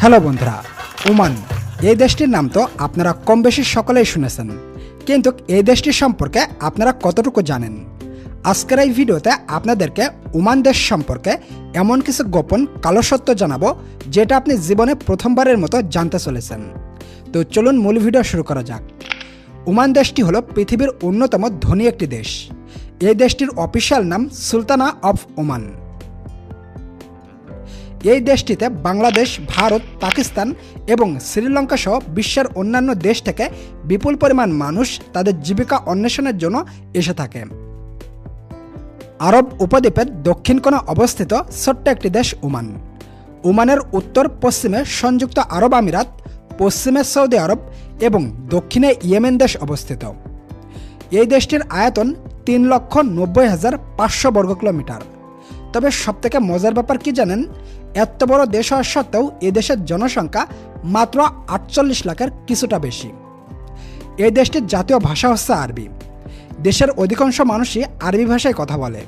Hello বন্ধুরা Oman এই দেশটির নাম তো আপনারা কম বেশি সকলেই শুনেছেন, কিন্তু এই দেশটির সম্পর্কে আপনারা কতটুকু জানেন? আজকের এই ভিডিওতে আপনাদেরকে ওমান দেশ সম্পর্কে এমন কিছু গোপন কালো সত্য জানাব, যেটা আপনি জীবনে প্রথমবারের মতো জানতে চলেছেন। তো চলুন মূল ভিডিও শুরু করা যাক। ওমান দেশটি হলো পৃথিবীর অন্যতম ধনী একটি দেশ। এই দেশটির অফিসিয়াল নাম সুলতানা অফ ওমান। এই দেশটিতে বাংলাদেশ, ভারত, পাকিস্তান এবং শ্রীলঙ্কা সহ বিশ্বের অন্যান্য দেশ থেকে বিপুল পরিমাণ মানুষ তাদের জীবিকা অন্বেষণের জন্য এসে থাকে। আরব উপদ্বীপের দক্ষিণ কোণে অবস্থিত ছোট্ট একটি দেশ ওমান। ওমানের উত্তর পশ্চিমে সংযুক্ত আরব আমিরাত, পশ্চিমে সৌদি আরব এবং দক্ষিণে ইয়েমেন দেশ অবস্থিত। এই দেশটির আয়তন তিন লক্ষ নব্বই হাজার পাঁচশো বর্গ কিলোমিটার তবে সবথেকে মজার ব্যাপার কি জানেন? এত বড় দেশ হওয়া সত্ত্বেও এ দেশের জনসংখ্যা মাত্র আটচল্লিশ লাখের কিছুটা বেশি। এই দেশটির জাতীয় ভাষা হচ্ছে আরবি। দেশের অধিকাংশ মানুষই আরবি ভাষায় কথা বলে।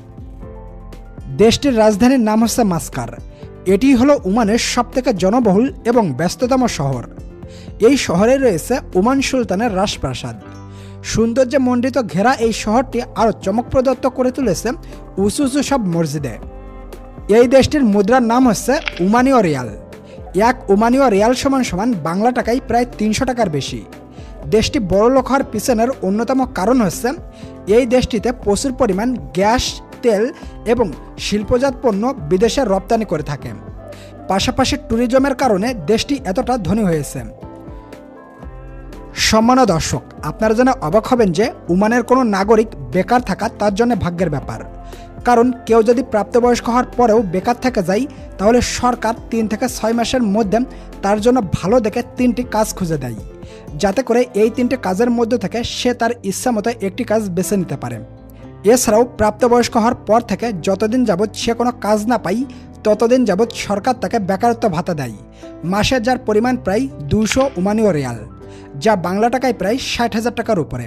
দেশটির রাজধানীর নাম হচ্ছে মাস্কার। এটি হলো ওমানের সবথেকে জনবহুল এবং ব্যস্ততম শহর। এই শহরে রয়েছে ওমান সুলতানের রাজপ্রাসাদ। সৌন্দর্যে মণ্ডিত ঘেরা এই শহরটি আরও চমকপ্রদত্ত করে তুলেছে উঁচু উঁচু সব মসজিদে। এই দেশটির মুদ্রার নাম হচ্ছে উমানীয় রিয়াল। এক উমানীয় রিয়াল সমান সমান বাংলা টাকায় প্রায় তিনশো টাকার বেশি। দেশটি বড়লোক হওয়ার পিছনের অন্যতম কারণ হচ্ছে, এই দেশটিতে প্রচুর পরিমাণ গ্যাস, তেল এবং শিল্পজাত পণ্য বিদেশে রপ্তানি করে থাকে। পাশাপাশি ট্যুরিজমের কারণে দেশটি এতটা ধনী হয়েছে। সম্মানীয় দর্শক, আপনারা যেন অবাক হবেন যে উমানের কোনো নাগরিক বেকার থাকা তার জন্য ভাগ্যের ব্যাপার। কারণ কেউ যদি প্রাপ্তবয়স্ক হওয়ার পরেও বেকার থেকে যায়, তাহলে সরকার তিন থেকে ছয় মাসের মধ্যে তার জন্য ভালো দেখে তিনটি কাজ খুঁজে দেয়। যাতে করে এই তিনটি কাজের মধ্যে থেকে সে তার ইচ্ছা মতো একটি কাজ বেছে নিতে পারে। এছাড়াও প্রাপ্তবয়স্ক হওয়ার পর থেকে যতদিন যাবৎ সে কোনো কাজ না পাই ততদিন যাবৎ সরকার তাকে বেকারত্ব ভাতা দেয়। মাসে যার পরিমাণ প্রায় দুশো উমানীয় রিয়াল, যা বাংলা টাকায় প্রায় ষাট হাজার টাকার উপরে।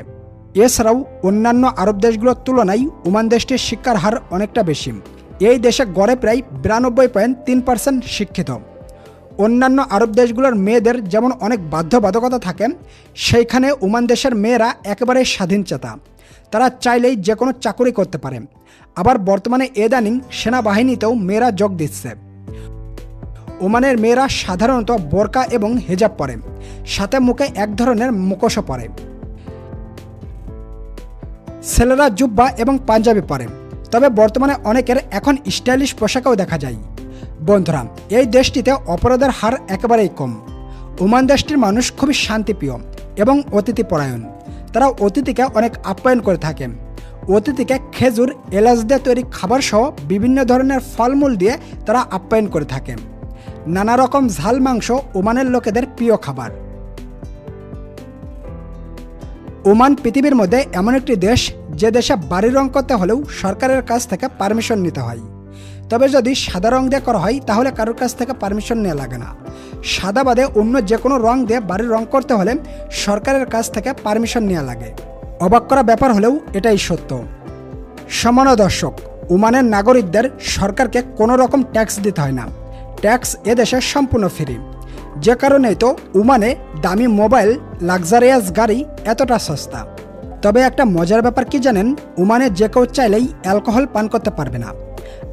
এছাড়াও অন্যান্য আরব দেশগুলোর তুলনায় ওমান দেশটির শিক্ষার হার অনেকটা বেশি। এই দেশে গড়ে প্রায় বিরানব্বই পয়েন্ট তিন পার্সেন্ট শিক্ষিত। অন্যান্য আরব দেশগুলোর মেয়েদের যেমন অনেক বাধ্যবাধকতা থাকে, সেইখানে ওমান দেশের মেয়েরা একেবারে স্বাধীনচেতা। তারা চাইলেই যে কোনো চাকুরি করতে পারে। আবার বর্তমানে এদানিং সেনাবাহিনীতেও মেয়েরা যোগ দিচ্ছে। ওমানের মেয়েরা সাধারণত বোরকা এবং হেজাব পরে। সাথে মুখে এক ধরনের মুখোশও পরে। ছেলেরা জুব্বা এবং পাঞ্জাবি পরে। তবে বর্তমানে অনেকের এখন স্টাইলিশ পোশাকেও দেখা যায়। বন্ধুরা, এই দেশটিতে অপরাধের হার একেবারেই কম। ওমান দেশটির মানুষ খুবই শান্তিপ্রিয় এবং অতিথিপরায়ণ তারা অতিথিকে অনেক আপ্যায়ন করে থাকে। অতিথিকে খেজুর, এলাচ দিয়ে তৈরি খাবার সহ বিভিন্ন ধরনের ফলমূল দিয়ে তারা আপ্যায়ন করে থাকে। নানা রকম ঝাল মাংস ওমানের লোকেদের প্রিয় খাবার। ওমান পৃথিবীর মধ্যে এমন একটি দেশ যে দেশে বাড়ি রং করতে হলেও সরকারের কাছ থেকে পারমিশন নিতে হয়। তবে যদি সাদা রং দিয়ে করা হয়, তাহলে কারোর কাছ থেকে পারমিশন নেওয়া লাগে না। সাদা বাদে অন্য যে কোনো রং দিয়ে বাড়ির রং করতে হলে সরকারের কাছ থেকে পারমিশন নেওয়া লাগে। অবাক করা ব্যাপার হলেও এটাই সত্য। সমান দর্শক, ওমানের নাগরিকদের সরকারকে কোনো রকম ট্যাক্স দিতে হয় না। ট্যাক্স এদেশে সম্পূর্ণ ফ্রি। যে কারণেই তো উমানে দামি মোবাইল, লাক্সারিয়াস গাড়ি এতটা সস্তা। তবে একটা মজার ব্যাপার কি জানেন? উমানে যে কেউ চাইলেই অ্যালকোহল পান করতে পারবে না।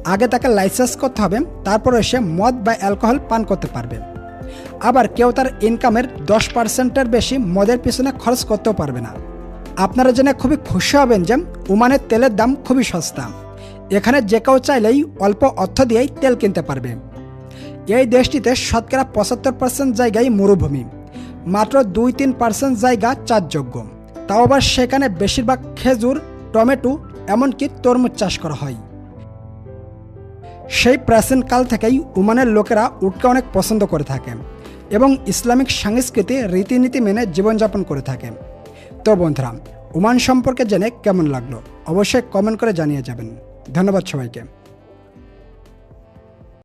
আগে তাকে লাইসেন্স করতে হবে, তারপর এসে মদ বা অ্যালকোহল পান করতে পারবে। আবার কেউ তার ইনকামের দশ পার্সেন্টের বেশি মদের পিছনে খরচ করতেও পারবে না। আপনারা জেনে খুবই খুশি হবেন যে উমানের তেলের দাম খুবই সস্তা। এখানে যে কেউ চাইলেই অল্প অর্থ দিয়েই তেল কিনতে পারবে। এই দেশটিতে শতকরা পঁচাত্তর পার্সেন্ট জায়গায় মরুভূমি, মাত্র দুই তিন পার্সেন্ট জায়গা চাষযোগ্য। তাও আবার সেখানে বেশিরভাগ খেজুর, টমেটো এমনকি তরমুজ চাষ করা হয়। সেই প্রাচীনকাল থেকেই উমানের লোকেরা উটকে অনেক পছন্দ করে থাকে এবং ইসলামিক সংস্কৃতি রীতিনীতি মেনে জীবনযাপন করে থাকে। তো বন্ধুরা, ওমান সম্পর্কে জেনে কেমন লাগল? অবশ্যই কমেন্ট করে জানিয়ে যাবেন। ধন্যবাদ সবাইকে।